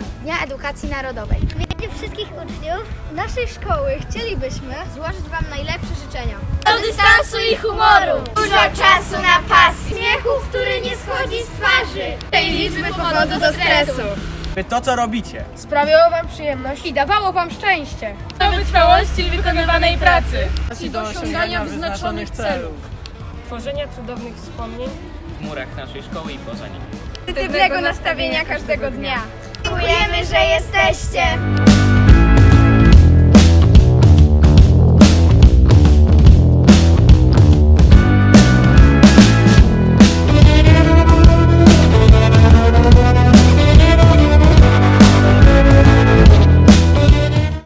W imieniu wszystkich uczniów naszej szkoły chcielibyśmy złożyć Wam najlepsze życzenia. Do dystansu i humoru! Dużo czasu na pas, śmiechu, który nie schodzi z twarzy. Tej liczby powodu do stresu. By to, co robicie, Sprawiało Wam przyjemność i dawało Wam szczęście. Do wytrwałości wykonywanej pracy! I do osiągania wyznaczonych celów. tworzenia cudownych wspomnień w murach naszej szkoły i poza nimi. Pozytywnego nastawienia każdego dnia. Dziękujemy, że jesteście.